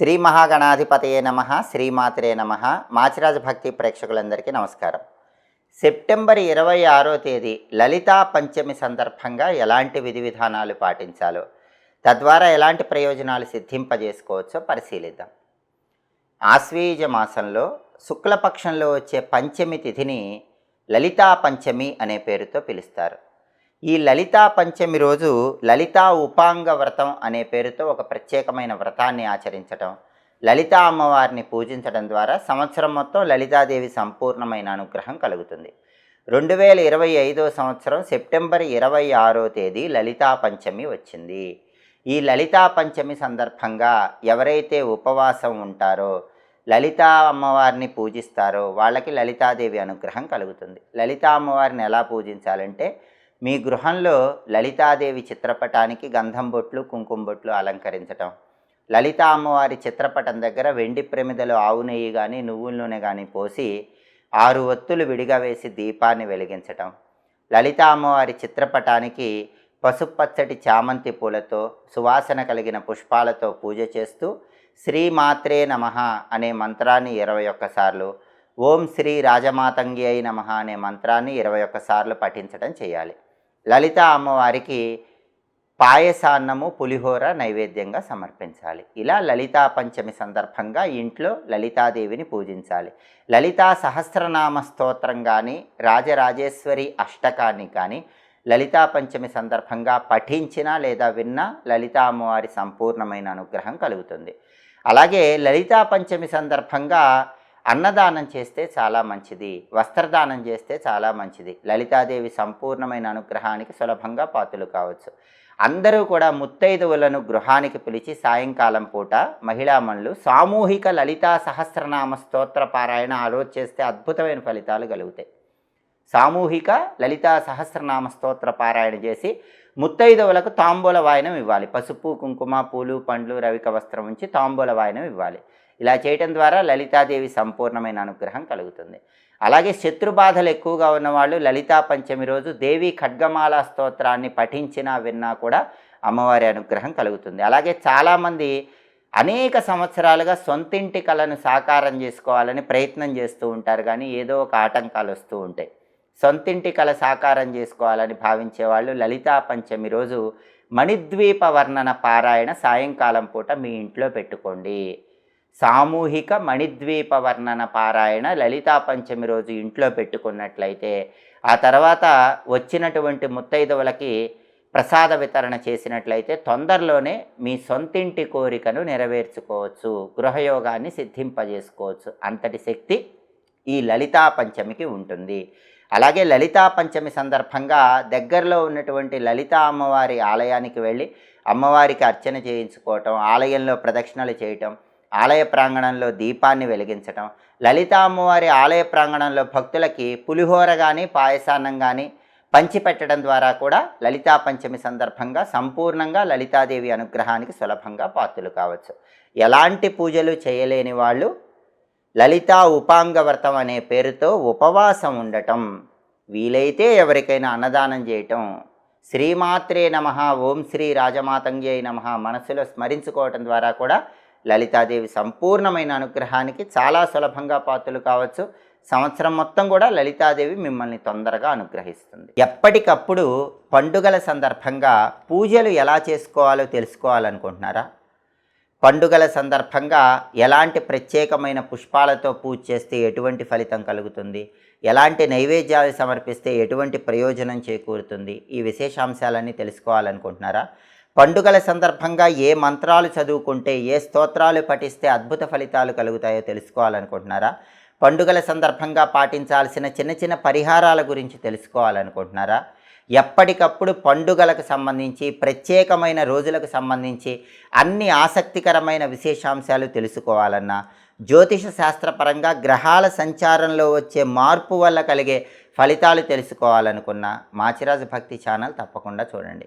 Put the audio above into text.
శ్రీ మహాగణాధిపతయే నమ శ్రీమాతరే నమ. మాచిరాజ భక్తి ప్రేక్షకులందరికీ నమస్కారం. సెప్టెంబర్ ఇరవై ఆరో తేదీ లలితా పంచమి సందర్భంగా ఎలాంటి విధి విధానాలు పాటించాలో తద్వారా ఎలాంటి ప్రయోజనాలు సిద్ధింపజేసుకోవచ్చో పరిశీలిద్దాం. ఆశ్వీజ మాసంలో శుక్లపక్షంలో వచ్చే పంచమి తిథిని లలితా పంచమి అనే పేరుతో పిలుస్తారు. ఈ లలితా పంచమి రోజు లలితా ఉపాంగ వ్రతం అనే పేరుతో ఒక ప్రత్యేకమైన వ్రతాన్ని ఆచరించటం లలితా అమ్మవారిని పూజించడం ద్వారా సంవత్సరం మొత్తం లలితాదేవి సంపూర్ణమైన అనుగ్రహం కలుగుతుంది. రెండు వేల ఇరవై ఐదో సంవత్సరం సెప్టెంబర్ ఇరవై ఆరో తేదీ లలితా పంచమి వచ్చింది. ఈ లలితా పంచమి సందర్భంగా ఎవరైతే ఉపవాసం ఉంటారో లలితా అమ్మవారిని పూజిస్తారో వాళ్ళకి లలితాదేవి అనుగ్రహం కలుగుతుంది. లలితా అమ్మవారిని ఎలా పూజించాలంటే మీ గృహంలో లలితాదేవి చిత్రపటానికి గంధం బొట్లు కుంకుమ బొట్లు అలంకరించటం. లలితా అమ్మవారి చిత్రపటం దగ్గర వెండి ప్రమిదలో ఆవు నెయ్యి కానీ నువ్వుల నూనె కానీ పోసి ఆరు ఒత్తులు విడిగా వేసి దీపాన్ని వెలిగించటం. లలితా అమ్మవారి చిత్రపటానికి పసుపచ్చటి చామంతి పూలతో సువాసన కలిగిన పుష్పాలతో పూజ చేస్తూ శ్రీమాత్రే నమ అనే మంత్రాన్ని ఇరవై ఒక్కసార్లు ఓం శ్రీ రాజమాతంగి అయి నమ అనే మంత్రాన్ని ఇరవై ఒక్కసార్లు పఠించడం చేయాలి. లలిత అమ్మవారికి పాయసాన్నము పులిహోర నైవేద్యంగా సమర్పించాలి. ఇలా లలితా పంచమి సందర్భంగా ఇంట్లో లలితాదేవిని పూజించాలి. లలితా సహస్రనామ స్తోత్రం కానీ రాజరాజేశ్వరి అష్టకాన్ని కానీ లలితా పంచమి సందర్భంగా పఠించినా లేదా విన్నా లలితా అమ్మవారి సంపూర్ణమైన అనుగ్రహం కలుగుతుంది. అలాగే లలితా పంచమి సందర్భంగా అన్నదానం చేస్తే చాలా మంచిది వస్త్రదానం చేస్తే చాలా మంచిది. లలితాదేవి సంపూర్ణమైన అనుగ్రహానికి సులభంగా పాతులు కావచ్చు. అందరూ కూడా ముత్తైదువులను గృహానికి పిలిచి సాయంకాలం పూట మహిళామణులు సామూహిక లలితా సహస్రనామ స్తోత్ర పారాయణ ఆలోచిస్తే చేస్తే అద్భుతమైన ఫలితాలు కలుగుతాయి. సామూహిక లలితా సహస్రనామ స్తోత్ర పారాయణ చేసి ముత్తైదవులకు తాంబూల వాయనం ఇవ్వాలి. పసుపు కుంకుమ పూలు పండ్లు రవిక వస్త్రం ఉంచి తాంబూల వాయనం ఇవ్వాలి. ఇలా చేయటం ద్వారా లలితాదేవి సంపూర్ణమైన అనుగ్రహం కలుగుతుంది. అలాగే శత్రుబాధలు ఎక్కువగా ఉన్నవాళ్ళు లలితా పంచమి రోజు దేవి ఖడ్గమాల స్తోత్రాన్ని పఠించినా విన్నా కూడా అమ్మవారి అనుగ్రహం కలుగుతుంది. అలాగే చాలామంది అనేక సంవత్సరాలుగా సొంతింటి కళను సాకారం చేసుకోవాలని ప్రయత్నం చేస్తూ ఉంటారు. కానీ ఏదో ఒక ఆటంకాలు వస్తూ ఉంటాయి. సొంతింటి కళ సాకారం చేసుకోవాలని భావించే వాళ్ళు లలితా పంచమి రోజు మణిద్వీప వర్ణన పారాయణ సాయంకాలం పూట మీ ఇంట్లో పెట్టుకోండి. సామూహిక మణిద్వీప వర్ణన పారాయణ లలితా పంచమి రోజు ఇంట్లో పెట్టుకున్నట్లయితే ఆ తర్వాత వచ్చినటువంటి ముత్తైదవులకి ప్రసాద వితరణ చేసినట్లయితే తొందరలోనే మీ సొంతింటి కోరికను నెరవేర్చుకోవచ్చు గృహయోగాన్ని సిద్ధింపజేసుకోవచ్చు. అంతటి శక్తి ఈ లలితా పంచమికి ఉంటుంది. అలాగే లలితా పంచమి సందర్భంగా దగ్గరలో ఉన్నటువంటి లలితా అమ్మవారి ఆలయానికి వెళ్ళి అమ్మవారికి అర్చన చేయించుకోవటం ఆలయంలో ప్రదక్షిణలు చేయటం ఆలయ ప్రాంగణంలో దీపాన్ని వెలిగించటం లలితా అమ్మవారి ఆలయ ప్రాంగణంలో భక్తులకి పులిహోర కానీ పాయసాన్నం కానీ పంచిపెట్టడం ద్వారా కూడా లలితా పంచమి సందర్భంగా సంపూర్ణంగా లలితాదేవి అనుగ్రహానికి సులభంగా పాత్రలు కావచ్చు. ఎలాంటి పూజలు చేయలేని వాళ్ళు లలితా ఉపాంగ వ్రతం అనే పేరుతో ఉపవాసం ఉండటం వీలైతే ఎవరికైనా అన్నదానం చేయటం శ్రీమాత్రే నమ ఓం శ్రీ రాజమాతంగ్యై నమ మనసులో స్మరించుకోవటం ద్వారా కూడా లలితాదేవి సంపూర్ణమైన అనుగ్రహానికి చాలా సులభంగా పాత్రలు కావచ్చు. సంవత్సరం మొత్తం కూడా లలితాదేవి మిమ్మల్ని తొందరగా అనుగ్రహిస్తుంది. ఎప్పటికప్పుడు పండుగల సందర్భంగా పూజలు ఎలా చేసుకోవాలో తెలుసుకోవాలనుకుంటున్నారా? పండుగల సందర్భంగా ఎలాంటి ప్రత్యేకమైన పుష్పాలతో పూజ చేస్తే ఎటువంటి ఫలితం కలుగుతుంది? ఎలాంటి నైవేద్యాలు సమర్పిస్తే ఎటువంటి ప్రయోజనం చేకూరుతుంది? ఈ విశేషాంశాలన్నీ తెలుసుకోవాలనుకుంటున్నారా? పండుగల సందర్భంగా ఏ మంత్రాలు చదువుకుంటే ఏ స్తోత్రాలు పఠిస్తే అద్భుత ఫలితాలు కలుగుతాయో తెలుసుకోవాలనుకుంటున్నారా? పండుగల సందర్భంగా పాటించాల్సిన చిన్న చిన్న పరిహారాల గురించి తెలుసుకోవాలనుకుంటున్నారా? ఎప్పటికప్పుడు పండుగలకు సంబంధించి ప్రత్యేకమైన రోజులకు సంబంధించి అన్ని ఆసక్తికరమైన విశేషాంశాలు తెలుసుకోవాలన్నా జ్యోతిష శాస్త్రపరంగా గ్రహాల సంచారంలో వచ్చే మార్పు వల్ల కలిగే ఫలితాలు తెలుసుకోవాలనుకున్న మాచిరాజు భక్తి ఛానల్ తప్పకుండా చూడండి.